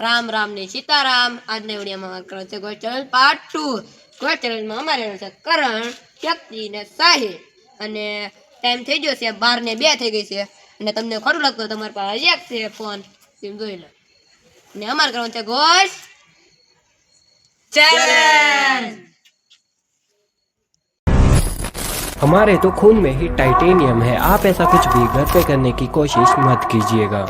રામ રામ ને સીતારામ આજના વિડીયોમાં કરો છે ગોળ ચેનલ પાર્ટ ટુ ગોળ ચેનલમાં અમારે રહેલો છે કરણ શક્તિ ને સાહિલ અને ટાઈમ થઈ ગયો છે બાર ને બે થઈ ગઈ છે અને તમને ખોટું લાગતું હોય તો તમારી પાસે એક છે ફોન તેમ જોઈ લો ને અમારે કરવાનું છે ગોળ ચેલેન્જ हमारे तो खून में ही टाइटेनियम है आप ऐसा कुछ भी घर पे करने की कोशिश मत कीजिएगा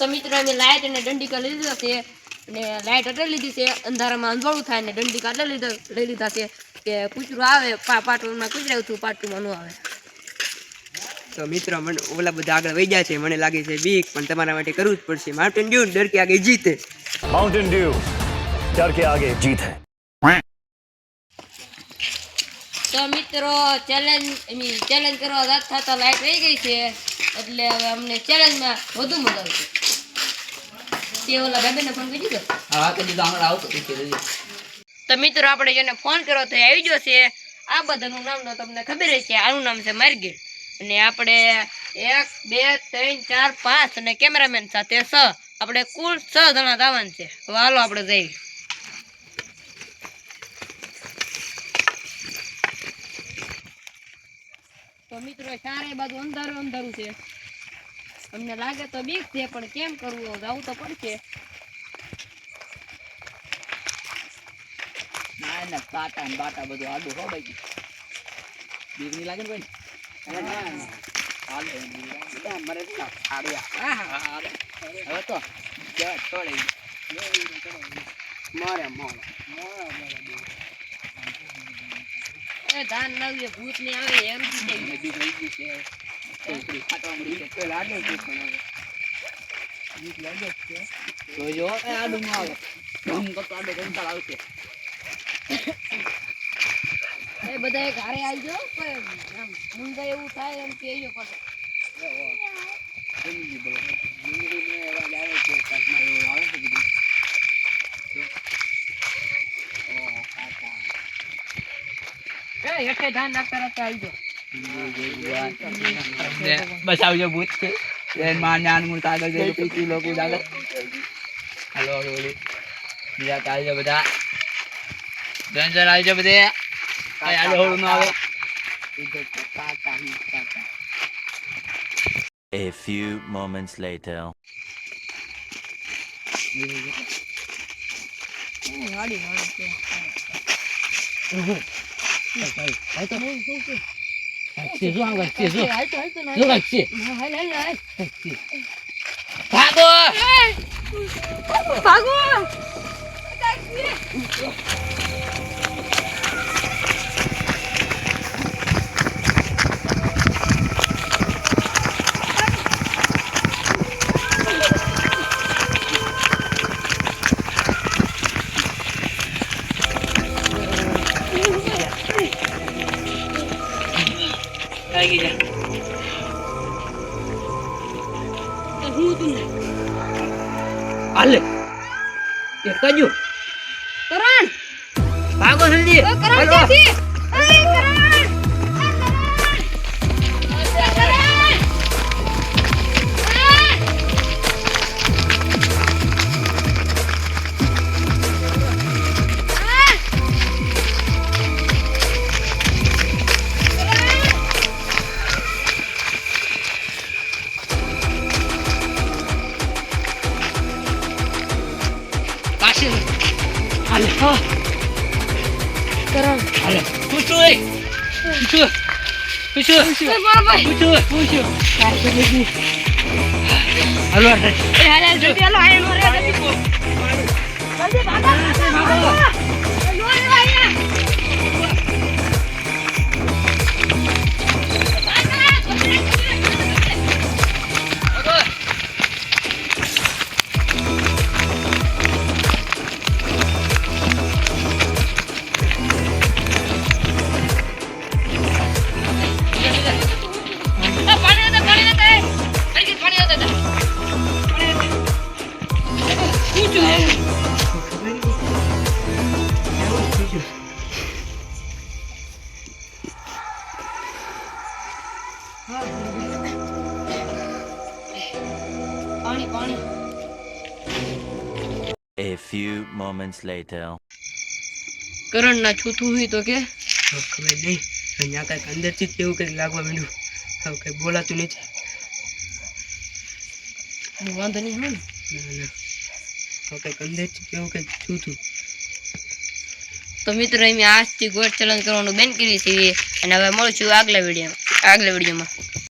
તો મિત્રો અમે લાઇટ અને દંડિકા લઈ લીધા છે. અને લાઇટ અટલી લીધી છે. અંધારામાં અંધવાળું થાય ને દંડિકા અટલી લીધા લઈ લીધા છે. કે કૂતરું આવે પાર્ટ વનમાં કૂતરાયું હતું પાર્ટ ન આવે. તો મિત્રો મને ઓલા બધા આગળ વહી ગયા છે. મને લાગે છે બીક પણ તમારા માટે કરવું જ પડશે. માઉન્ટેન ડ્યુ ડર કે આગે જીતે. માઉન્ટેન ડ્યુ ડર કે આગે જીત. હે તો મિત્રો ચેલેન્જ ચેલેન્જ કરવા જતા લાઈટ રહી ગઈ છે. એટલે હવે અમને ચેલેન્જમાં વધુ મજા આવશે. તે ઓલા ભાઈબંધને ફોન કરી દીધો હા કદી તો આગળ આવતો તો મિત્રો આપણે જેને ફોન કર્યો તો આવી ગયો છે. આ બધાનું નામ તો તમને ખબર છે આનું નામ છે માર્ગેટ. અને આપણે એક બે ત્રણ ચાર પાંચ અને કેમેરામેન સાથે છ. આપણે કુલ છ જણા જવાનું છે. વાલો હાલો આપણે જઈએ. તો મિત્રો ચારે બાજુ અંધારું અંધારું છે. અમને લાગે તો બીક છે પણ કેમ કરવું જવું તો પડશે. ના ના પાટા ને બાટા બધું આડું હો ભાઈ. બીક નહીં લાગે ને ભાઈ અરે ના ના. હાલે મરે ખાડ્યા. હવે તો જવા મારે મોરે એ ધાન લાવીએ ભૂતની આવે એમ છે. બીક લાગે છે પણ હવે લાગે જ છે જોજો આવે ધમ આડો કંટાળ આવશે એ બધા એક હારે આવી જાઓ પણ આમ એવું થાય એમ કે એયો પાછો અવાજ આવે છે એવું આવે છે જો. ઓહો, કાકા. એ ધાન નાખતા નાખતા આવી જાઓ બસ આવજો ભૂત છે બેનમાં જ્ઞાન મૂર્ત આગળ જઈ પીતી લોકો આગળ હાલો હાલો ઓલી બીજા ચાલજો બધા જન જન આવજો બધે કઈ આડો હોડું ન આવે A few moments later. ગાડી વાળો હાલ તો ના હાલ હાલ હાલ. ભાગો! ભાગો! આવી ગયા હું તું હાલે. એ કજુ. કરણ. ભાગો જલ્દી. કરણ પાછી હાલે હા કરણ હાલે પૂછો એ પૂછો પૂછો ભાઈ પૂછો પૂછો હાલો હાલે એ હાલ હાલ જલ્દી હાલો આય મારે જલ્દી જલ્દી ભાગો પાણી પાણી. A few moments later. કરણ ના છૂતું હોય તો કે? ખબર નહીં. અહીંયા કાંઈક અંદરથી જ તેવું કંઈક લાગવા માંડ્યું. હવે કંઈ બોલાતું નથી. વાંધો નહીં હોય ને. ના ના. હવે કંઈક અંદરથી એવું કંઈક છૂતું. તો મિત્રો અમે આજથી ગોળ ચલણ કરવાનું બેન કરી છીએ અને હવે મળશું આગલા વીડિયો આગલા વિડીયોમાં.